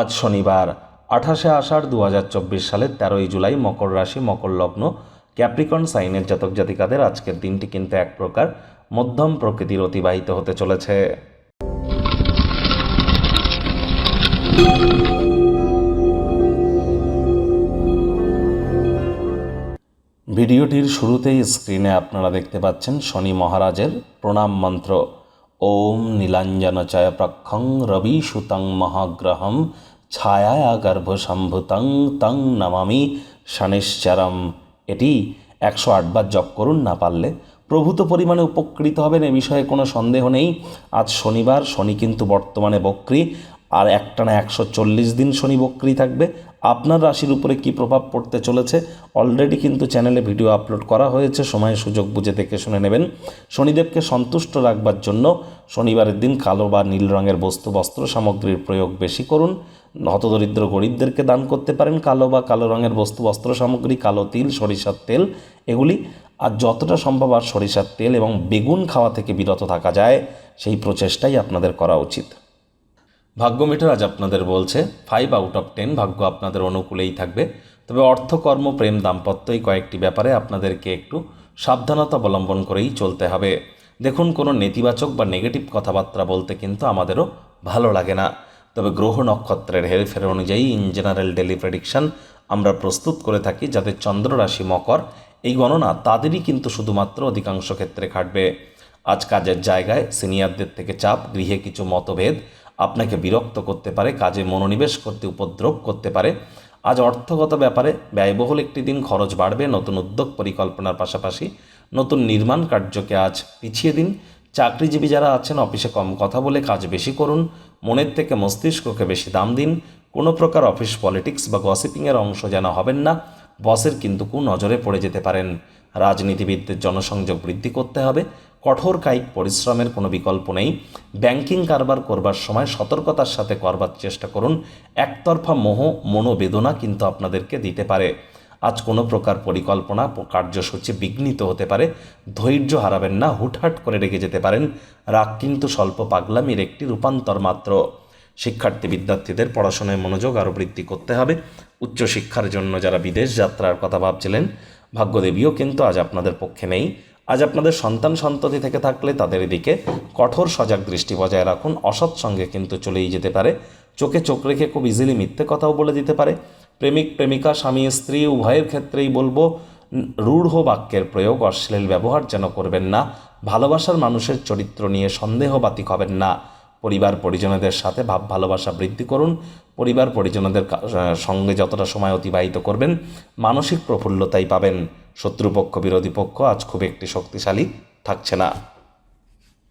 আজ শনিবার, আঠাশে আষাঢ় দু হাজার চব্বিশ সালের তেরোই জুলাই মকর রাশি, মকর লগ্ন। ক্যাপ্রিকন সাইনের জাতক জাতিকাদের আজকের দিনটি কিন্তু এক প্রকার মধ্যম প্রকৃতির অতিবাহিত হতে চলেছে। ভিডিওটির শুরুতেই স্ক্রিনে আপনারা দেখতে পাচ্ছেন শনি মহারাজের প্রণাম মন্ত্র। ওম নীলাঞ্জনচয় প্রক্ষং রবি সুতং মহাগ্রহম ছায়া গর্ভসম্ভুতং তং নমামি শনিশ্চরম এটি একশো আটবার জপ করুন না পারলে। প্রভূত পরিমাণে উপকৃত হবেন, এ বিষয়ে কোনো সন্দেহ নেই। আজ শনিবার, শনি কিন্তু বর্তমানে বক্রী। আর একটানা একশো চল্লিশ দিন শনি বক্রী থাকবে। আপনার রাশির উপরে কি প্রভাব পড়তে চলেছে? অলরেডি কিন্তু চ্যানেলে ভিডিও আপলোড করা হয়েছে সময় সুযোগ বুঝে দেখে শুনে নেবেন। শনিদেবকে সন্তুষ্ট রাখবার জন্য শনিবারের দিন কালো বা নীল রঙের বস্তু, বস্ত্র সামগ্রীর প্রয়োগ বেশি করুন। হতদরিদ্র গরিবদেরকে দান করতে পারেন কালো বা কালো রঙের বস্তু, বস্ত্র সামগ্রী, কালো তিল, সরিষার তেল এগুলি। আর যতটা সম্ভব আর সরিষার তেল এবং বেগুন খাওয়া থেকে বিরত থাকা যায়, সেই প্রচেষ্টাই আপনাদের করা উচিত। ভাগ্য মিটার আজ আপনাদের বলছে ফাইভ আউট অফ টেন ভাগ্য আপনাদের অনুকূলেই থাকবে। তবে অর্থ, কর্ম, প্রেম দাম্পত্য এই কয়েকটি ব্যাপারে আপনাদেরকে একটু সাবধানতা অবলম্বন করেই চলতে হবে। দেখুন, কোনো নেতিবাচক বা নেগেটিভ কথাবার্তা বলতে কিন্তু আমাদেরও ভালো লাগে না। তবে গ্রহ নক্ষত্রের হেরফের অনুযায়ী ইন জেনারেল ডেলি প্রেডিকশন আমরা প্রস্তুত করে থাকি যাদের চন্দ্র রাশি মকর এই গণনা তাদেরই কিন্তু শুধুমাত্র অধিকাংশ ক্ষেত্রে খাটবে আজ কাজের জায়গায় সিনিয়রদের থেকে চাপ, গৃহে কিছু মতভেদ আপনাকে বিরক্ত করতে পারে, কাজে মনোনিবেশ করতে, উপদ্রব করতে পারে। আজ অর্থগত ব্যাপারে ব্যয়বহুল একটি দিন খরচ বাড়বে, নতুন উদ্যোগ পরিকল্পনার পাশাপাশি নতুন নির্মাণ কার্যকে আজ পিছিয়ে দিন। চাকরিজীবী যারা আছেন, অফিসে কম কথা বলে কাজ বেশি করুন, মনের থেকে মস্তিষ্ককে বেশি দাম দিন। কোনো প্রকার অফিস পলিটিক্স বা গসিপিংয়ের অংশ যেন হবেন না, বসের কিন্তু কু নজরে পড়ে যেতে পারেন। রাজনীতিবিদদের জনসংযোগ বৃদ্ধি করতে হবে, কঠোর কায়িক পরিশ্রমের কোনো বিকল্প নেই। ব্যাংকিং কারবার করবার সময় সতর্কতার সাথে করবার চেষ্টা করুন। একতরফা মোহ, মনোবেদনা কিন্তু আপনাদেরকে দিতে পারে। আজ কোনো প্রকার পরিকল্পনা, কার্যসূচি বিঘ্নিত হতে পারে। ধৈর্য হারাবেন না, হুটহাট করে রেগে যেতে পারেন। রাগ কিন্তু স্বল্প পাগলামির একটি রূপান্তর মাত্র। শিক্ষার্থী বিদ্যার্থীদের পড়াশোনায় মনোযোগ আরও বৃদ্ধি করতে হবে। উচ্চশিক্ষার জন্য যারা বিদেশ যাত্রার কথা ভাবছিলেন ভাগ্যদেবীও কিন্তু আজ আপনাদের পক্ষে নেই। আজ আপনাদের সন্তান সন্ততি থেকে থাকলে তাদের দিকে কঠোর সজাগ দৃষ্টি বজায় রাখুন। অসৎ সঙ্গে কিন্তু চলেই যেতে পারে। চোখে চোখ রেখে খুব ইজিলি মিথ্যে কথাও বলে দিতে পারে। প্রেমিক, প্রেমিকা, স্বামী, স্ত্রী, উভয়ের ক্ষেত্রেই বলব রূঢ় বাক্যের প্রয়োগ অশ্লীল ব্যবহার যেন করবেন না। ভালোবাসার মানুষের চরিত্র নিয়ে সন্দেহবাতিক হবেন না। পরিবার পরিজনদের সাথে ভাব ভালোবাসা বৃদ্ধি করুন। পরিবার পরিজনদের সঙ্গে যতটা সময় অতিবাহিত করবেন, মানসিক প্রফুল্লতাই পাবেন। শত্রুপক্ষ, বিরোধী পক্ষ আজ খুব একটি শক্তিশালী থাকছে না।